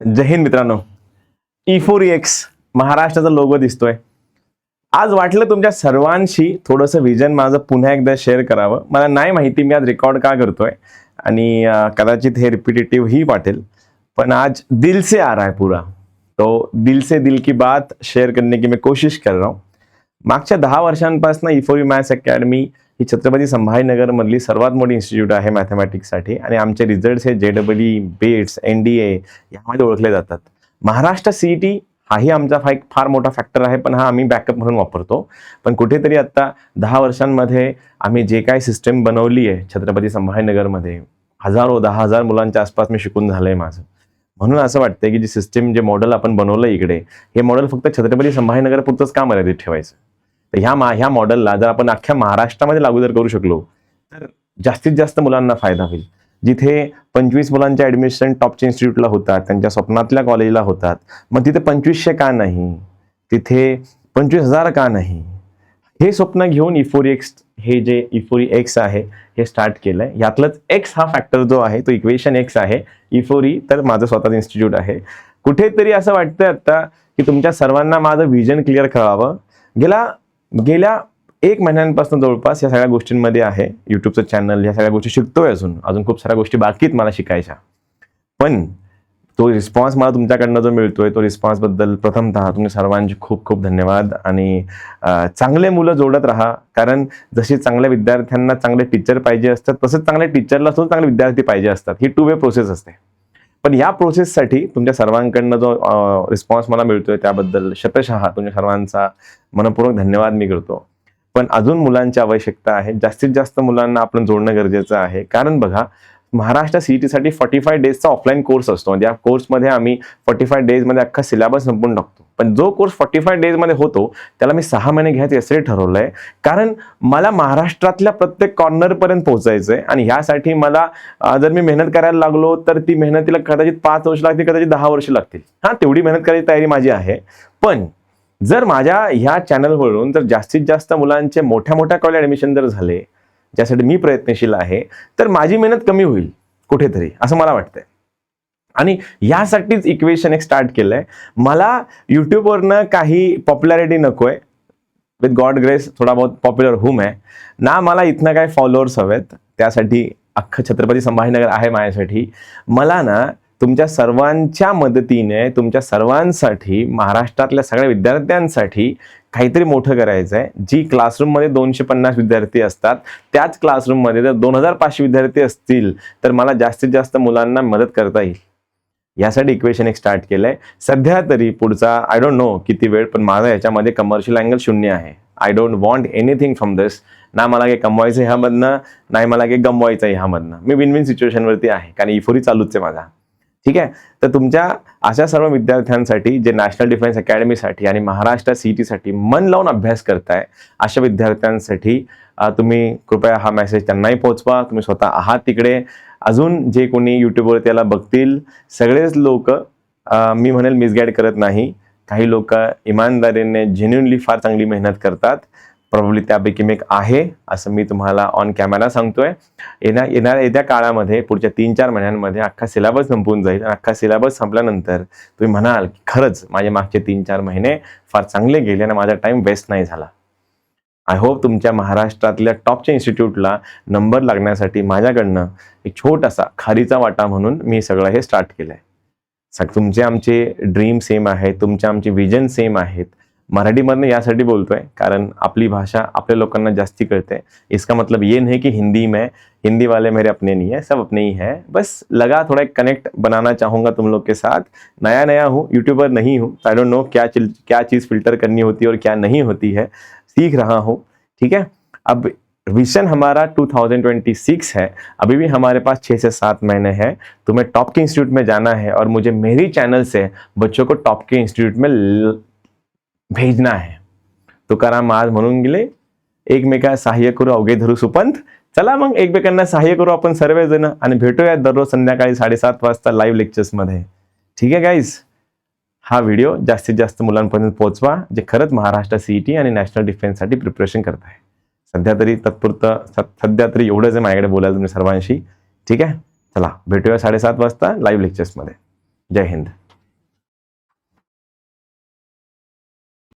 जय हिंद मित्रांनो. E four X महाराष्ट्राचा logo दिसतोय. आज वाटलं तुमच्या सर्वांशी थोडंसं विजन माझं पुन्हा एकदा शेअर करावं. मला नाही माहिती मी आज रेकॉर्ड का करतोय. आणि कदाचित हे रिपिटेटिव्ह ही वाटेल. पण आज दिल से आ रहा है पूरा. तो दिल से दिल की बात शेअर करने की मैं कोशिश कर रहा हूँ. मागच्या दहा वर्षांपासून इफोरी मॅथ्स अकॅडमी ही छत्रपती संभाजीनगरमधली सर्वात मोठी इन्स्टिट्यूट आहे मॅथमॅटिक्ससाठी आणि आमचे रिझल्ट्स हे जे double bets N D A यामध्ये ओळखले जातात. महाराष्ट्र सी टी हाही आमचा फा एक फार मोठा फॅक्टर आहे पण हा आम्ही बॅकअप म्हणून वापरतो. पण कुठेतरी आत्ता दहा वर्षांमध्ये आम्ही जे काय सिस्टम बनवली आहे छत्रपती संभाजीनगरमध्ये हजारो दहा हजार मुलांच्या आसपास मी शिकून झालंय माझं. म्हणून असं वाटतंय की जी सिस्टम जे मॉडेल आपण बनवलं इकडे हे मॉडेल फक्त छत्रपती संभाजीनगर पुरतंच का मर्यादित ठेवायचं? तर ह्या मा ह्या मॉडेलला जर आपण अख्ख्या महाराष्ट्रामध्ये लागू जर करू शकलो तर जास्तीत जास्त मुलांना फायदा होईल. जिथे पंचवीस मुलांचे ऍडमिशन टॉपच्या इन्स्टिट्यूटला होतात त्यांच्या स्वप्नातल्या कॉलेजला होतात मग तिथे पंचवीसशे का नाही? तिथे पंचवीस हजार का नाही? हे स्वप्न घेऊन e इफोरी एक्स हे जे e इफोरी एक्स आहे हे स्टार्ट केलंय. यातलंच एक्स हा फॅक्टर जो आहे तो इक्वेशन एक्स आहे. E इफोरी तर माझं स्वतःचं इन्स्टिट्यूट आहे. कुठेतरी असं वाटतंय आता की तुमच्या सर्वांना माझं व्हिजन क्लिअर करावं. गेला गेल्या एक महिन्यांपासून जवळपास या सगळ्या गोष्टींमध्ये आहे. युट्यूबचं चॅनल या सगळ्या गोष्टी शिकतोय अजून. अजून खूप साऱ्या गोष्टी बाकी आहेत मला शिकायच्या. पण तो रिस्पॉन्स मला तुमच्याकडनं जो मिळतोय तो रिस्पॉन्सबद्दल प्रथमतः तुम्ही सर्वांचे खूप खूप धन्यवाद. आणि चांगले मुलं जोडत राहा. कारण जसे चांगल्या विद्यार्थ्यांना चांगले टीचर पाहिजे असतात तसंच चांगल्या टीचरला सुद्धा चांगले विद्यार्थी पाहिजे असतात. ही टू वे प्रोसेस असते. पण या प्रोसेससाठी तुमच्या सर्वांकडनं जो रिस्पॉन्स मला मिळतोय त्याबद्दल शतशः तुमच्या सर्वांचा मनपूर्वक धन्यवाद मी करतो. पण अजून मुलांची आवश्यकता आहे. जास्तीत जास्त मुलांना आपण जोडणं गरजेचं आहे. कारण बघा महाराष्ट्र सीईटी साठी फॉर्टी फाय डेजचा ऑफलाईन कोर्स असतो. म्हणजे या कोर्समध्ये आम्ही फॉर्टी फाय डेजमध्ये अख्खा सिलेबस संपून टाकतो. पण जो कोर्स फॉर्टी फाय डेजमध्ये होतो त्याला मी सहा महिने घ्यायचं यासाठी ठरवलंय. कारण मला महाराष्ट्रातल्या प्रत्येक कॉर्नरपर्यंत पोहोचायचं आहे आणि ह्यासाठी मला जर मी मेहनत करायला लागलो तर ती मेहनतीला कदाचित पाच वर्ष लागतील कदाचित दहा वर्ष लागतील. हां तेवढी मेहनत करायची तयारी माझी आहे. पण जर माझ्या ह्या चॅनलवरून जर जास्तीत जास्त मुलांचे मोठ्या मोठ्या कॉलेज ॲडमिशन जर झाले ज्यासाठी मी प्रयत्नशील आहे तर माझी मेहनत कमी होईल कुठेतरी असं मला वाटतंय. आणि यासाठीच इक्वेशन एक स्टार्ट केलंय. मला युट्यूबवरनं काही पॉप्युलॅरिटी आहे विथ गॉड ग्रेस थोडा बहुत पॉप्युलर हुम आहे. ना मला इथनं काय फॉलोअर्स हवेत त्यासाठी अख्खं छत्रपती संभाजीनगर आहे माझ्यासाठी. मला ना तुमच्या सर्वांच्या मदतीने तुमच्या सर्वांसाठी महाराष्ट्रातल्या सगळ्या विद्यार्थ्यांसाठी काहीतरी मोठं करायचं आहे जी क्लासरूममध्ये दोनशे पन्नास विद्यार्थी असतात त्याच क्लासरूममध्ये जर दोन हजार पाचशे विद्यार्थी असतील तर मला जास्तीत जास्त मुलांना मदत करता येईल. यासाठी इक्वेशन एक स्टार्ट केलंय. सध्या तरी पुढचा आय डोंट नो किती वेळ पण माझा याच्यामध्ये कमर्शियल अँगल शून्य आहे. I don't want anything from this ना मला काही कमवायचं ह्यामधनं नाही मला काही गमवायचं ह्यामधनं. मी विन विन सिच्युएशनवरती आहे कारण इफोरी चालूच आहे माझा. ठीक आहे? तर तुमच्या अशा सर्व विद्यार्थ्यांसाठी जे नॅशनल डिफेन्स अकॅडमीसाठी आणि महाराष्ट्र सी टीसाठी मन लावून अभ्यास करताय अशा विद्यार्थ्यांसाठी तुम्ही कृपया हा मेसेज त्यांनाही पोहोचवा. तुम्ही स्वतः आहात तिकडे. अजून जे कोणी यूट्यूबवर त्याला बघतील सगळेच लोक मी म्हणेल मिसगाईड करत नाही. काही लोक इमानदारीने जेन्युनली फार चांगली मेहनत करतात. प्रॉब्ली त्यापैकी मी एक आहे असं मी तुम्हाला ऑन कॅमेरा सांगतोय. येण्या येणाऱ्या येत्या काळामध्ये पुढच्या तीन चार महिन्यांमध्ये अख्खा सिलेबस संपून जाईल. आणि अख्खा सिलेबस संपल्यानंतर तुम्ही म्हणाल की खरंच माझे मागचे तीन चार महिने फार चांगले गेले आणि माझा टाईम वेस्ट नाही झाला. आय होप तुमच्या महाराष्ट्रातल्या टॉपच्या इन्स्टिट्यूटला नंबर लागण्यासाठी माझ्याकडनं एक छोटासा खारीचा वाटा म्हणून मी सगळं हे स्टार्ट केलंय. सग, तुमचे आमचे ड्रीम सेम आहेत तुमचे आमचे विजन सेम आहेत. मराठीमधनं यासाठी बोलतोय, कारण आपली भाषा आपल्या लोकांना जास्ती कळते. इसका मतलब ये नहीं कि हिंदी में, हिंदी वाले मेरे अपने नहीं है, सब अपने ही है. बस लगा थोड़ा एक कनेक्ट बनाना चाहूँगा तुम लोग के साथ. नया नया हूँ यूट्यूबर नहीं हूँ. आई डोंट नो क्या क्या चीज़ फ़िल्टर करनी होती है और क्या नहीं होती है. सीख रहा हूँ, ठीक है? अब विजन हमारा 2026 है, अभी भी हमारे पास छः से सात महीने हैं तुम्हें टॉप के इंस्टीट्यूट में जाना है और मुझे मेरी चैनल से बच्चों को टॉप के इंस्टीट्यूट में भेजना आहे तुकाराम आज म्हणून गेले एकमेका सहाय्य करू अवघे धरू सुपंत चला मग एकमेकांना सहाय्य करू आपण सर्वजण आणि भेटूया दररोज संध्याकाळी साडेसात वाजता लाईव्ह लेक्चर्समध्ये ठीक आहे गाईज हा व्हिडिओ जास्तीत जास्त मुलांपर्यंत पोहोचवा जे खरंच महाराष्ट्र सीईटी आणि नॅशनल डिफेन्ससाठी प्रिपरेशन करत आहे. सध्या तरी तत्पुरतं सध्या तरी एवढंच आहे माझ्याकडे बोलायला तुम्ही सर्वांशी ठीक आहे? चला भेटूया साडेसात वाजता लाईव्ह लेक्चर्समध्ये जय हिंद.